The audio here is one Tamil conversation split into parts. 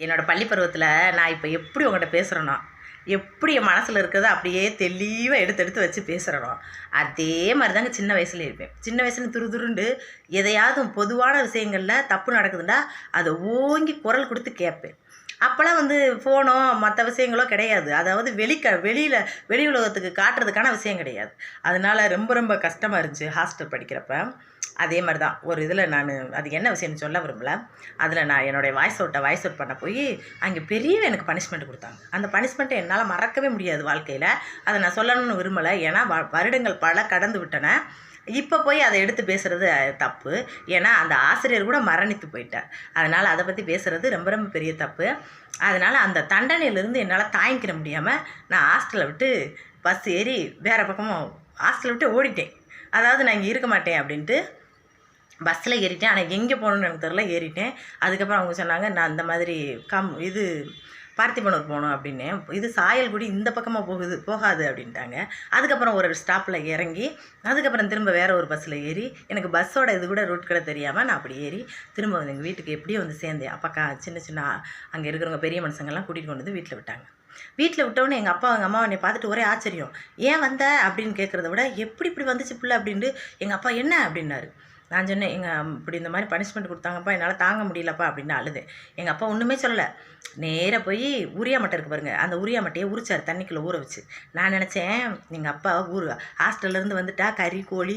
என்னோடய பள்ளி பருவத்தில் நான் இப்போ எப்படி உங்கள்கிட்ட பேசுகிறேனோ எப்படி என் மனசில் இருக்கிறதோ அப்படியே தெளிவாக எடுத்து எடுத்து வச்சு பேசுகிறனோ அதே மாதிரி தாங்க சின்ன வயசுல இருப்பேன். சின்ன வயசுல துரு துருண்டு எதையாவது பொதுவான விஷயங்களில் தப்பு நடக்குதுன்னா அதை ஓங்கி குரல் கொடுத்து கேட்பேன். அப்போல்லாம் வந்து ஃபோனோ மற்ற விஷயங்களோ கிடையாது. அதாவது வெளிக்க வெளியில் வெளி உலகத்துக்கு காட்டுறதுக்கான விஷயம் கிடையாது. அதனால் ரொம்ப ரொம்ப கஷ்டமாக இருந்துச்சு ஹாஸ்டல் படிக்கிறப்ப. அதே மாதிரி தான் ஒரு இதில் நான் அது என்ன விஷயம்னு சொல்ல விரும்பல. அதில் நான் என்னுடைய வாய்ஸ் அவுட்டை வாய்ஸ் அவுட் பண்ண போய் அங்கே பெரிய எனக்கு பனிஷ்மெண்ட் கொடுத்தாங்க. அந்த பனிஷ்மெண்ட்டை என்னால் மறக்கவே முடியாது வாழ்க்கையில். அதை நான் சொல்லணும்னு விரும்பலை. ஏன்னா வ- வருடங்கள் பல கடந்து விட்டன. இப்போ போய் அதை எடுத்து பேசுகிறது தப்பு. ஏன்னா அந்த ஆசிரியர் கூட மரணித்து போயிட்டார். அதனால் அதை பற்றி பேசுகிறது ரொம்ப ரொம்ப பெரிய தப்பு. அதனால் அந்த தண்டனையிலேருந்து என்னால் தாங்கிக்கிற முடியாமல் நான் ஹாஸ்டலை விட்டு பஸ் ஏறி வேறு பக்கமும் ஹாஸ்டலை விட்டு ஓடிட்டேன். அதாவது நான் இங்கே இருக்க மாட்டேன் அப்படின்ட்டு பஸ்ஸில் ஏறிட்டேன். ஆனால் எங்கே போகணுன்னு எனக்கு தெரில ஏறிட்டேன். அதுக்கப்புறம் அவங்க சொன்னாங்க நான் அந்த மாதிரி கம் இது பார்த்திபனூர் போகணும் அப்படின்னு. இது சாயல்குடி இந்த பக்கமாக போகுது போகாது அப்படின்ட்டாங்க. அதுக்கப்புறம் ஒரு ஸ்டாப்பில் இறங்கி அதுக்கப்புறம் திரும்ப வேற ஒரு பஸ்ஸில் ஏறி எனக்கு பஸ்ஸோட இது கூட ரூட் கூட தெரியாமல் நான் அப்படி ஏறி திரும்ப வந்து எங்கள் வீட்டுக்கு எப்படியும் வந்து சேர்ந்தேன். அப்பக்கா சின்ன சின்ன அங்கே இருக்கிறவங்க பெரிய மனுஷங்கள்லாம் கூட்டிகிட்டு கொண்டு வந்து வீட்டில் விட்டாங்க. வீட்டில் விட்டவுடனே எங்கள் அப்பா எங்கள் அம்மா என்னை பார்த்துட்டு ஒரே ஆச்சரியம். ஏன் வந்த? அப்படின்னு கேட்குறத விட எப்படி இப்படி வந்துச்சு பிள்ளை? அப்படின்ட்டு எங்கள் அப்பா என்ன? அப்படின்னாரு. நான் சொன்னேன் எங்கள் இப்படி இந்த மாதிரி பனிஷ்மெண்ட் கொடுத்தாங்கப்பா என்னால் தாங்க முடியலப்பா அப்படின்னு அழுது. எங்கள் அப்பா ஒன்றுமே சொல்லலை. நேராக போய் உரியா மட்டை இருக்கு பாருங்கள் அந்த உரியா மட்டையை உரிச்சார் தண்ணிக்குள்ளே ஊற வச்சு. நான் நினச்சேன் எங்கள் அப்பா ஊர் ஹாஸ்டல்லேருந்து வந்துட்டா கறி கோழி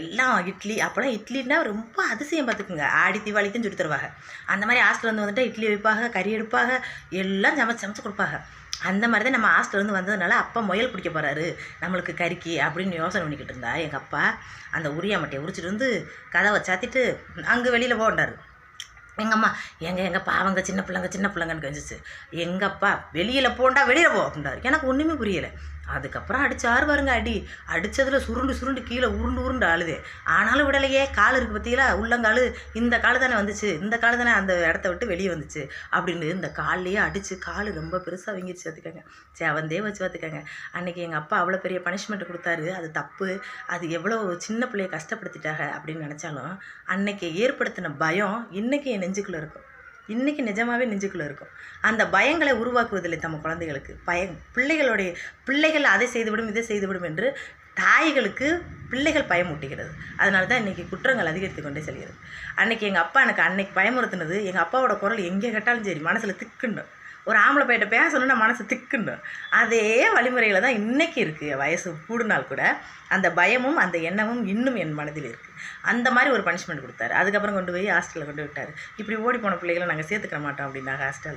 எல்லாம் இட்லி அப்போலாம் இட்லின்னா ரொம்ப அதிசயம் பார்த்துக்குங்க ஆடி தீபாவளிக்கும் சுடி தருவாங்க. அந்த மாதிரி ஹாஸ்டல்லேருந்து வந்துட்டா இட்லி வைப்பாங்க கறி எடுப்பாங்க எல்லாம் சமைச்சு சமைச்சு கொடுப்பாங்க. அந்த மாதிரி தான் நம்ம ஹாஸ்டல்லேருந்து வந்ததுனால அப்பா முயல் பிடிக்க போகிறாரு நம்மளுக்கு கறிக்கு அப்படின்னு யோசனை பண்ணிக்கிட்டு இருந்தா எங்கள் அப்பா அந்த உரியா மட்டையை உரிச்சிட்டு வந்து கதவை சாத்திட்டு அங்கே வெளியில் போண்டாரு எங்கள் அம்மா எங்கள் எங்கள் பாவங்க சின்ன பிள்ளைங்க சின்ன பிள்ளைங்கன்னு கஞ்சிச்சு. எங்கள் அப்பா வெளியில் போண்டா வெளியில் போ அப்படின்றாரு எனக்கு ஒன்றுமே புரியலை. அதுக்கப்புறம் அடிச்சாரு பாருங்க அடி. அடித்ததில் சுருண்டு சுருண்டு கீழே உருண்டு உருண்டு ஆளுது. ஆனாலும் விடலையே கால் இருக்குது பார்த்தீங்களா உள்ளங்கால் இந்த கால் தானே வந்துச்சு. இந்த கால் தானே அந்த இடத்த விட்டு வெளியே வந்துச்சு. அப்படின்னு இந்த கால்லையே அடித்து கால் ரொம்ப பெருசாக வீங்கிருச்சு பார்த்துக்கோங்க சேவந்தே வச்சு பார்த்துக்கோங்க அன்றைக்கி எங்கள் அப்பா அவ்வளோ பெரிய பனிஷ்மெண்ட் கொடுத்தாரு. அது தப்பு. அது எவ்வளோ சின்ன பிள்ளைய கஷ்டப்படுத்திட்டாங்க அப்படின்னு நினச்சாலும் அன்னைக்கு ஏற்படுத்தின பயம் இன்றைக்கி என் நெஞ்சுக்குள்ளே இருக்கும். இன்றைக்கி நிஜமாகவே நெஞ்சுக்குள்ளே இருக்கும். அந்த பயங்களை உருவாக்குவதில்லை நம்ம குழந்தைகளுக்கு. பயம் பிள்ளைகளுடைய பிள்ளைகள் அதை செய்துவிடும் இதை செய்துவிடும் என்று தாய்களுக்கு பிள்ளைகள் பயமூட்டுகிறது அதனால தான் இன்றைக்கி குற்றங்கள் அதிகரித்து கொண்டே செல்கிறது. அன்னைக்கு எங்கள் அப்பா எனக்கு அன்னைக்கு பயமுறுத்துனது எங்கள் அப்பாவோட குரல் எங்கே கேட்டாலும் சரி மனசில் திக்குன்னு ஒரு ஆம்பளை பையிட்ட பேசணும்னு மனசு திக்குண்டும் அதே வழிமுறையில் தான் இன்றைக்கி இருக்குது வயசு கூடுனால் கூட அந்த பயமும் அந்த எண்ணமும் இன்னும் என் மனதில் இருக்குது அந்த மாதிரி ஒரு பனிஷ்மெண்ட் கொடுத்தாரு. அதுக்கப்புறம் கொண்டு போய் ஹாஸ்டலில் கொண்டு விட்டார். இப்படி ஓடி போன பிள்ளைகளை நாங்கள் சேர்த்துக்க மாட்டோம் அப்படின்னாங்க ஹாஸ்டல்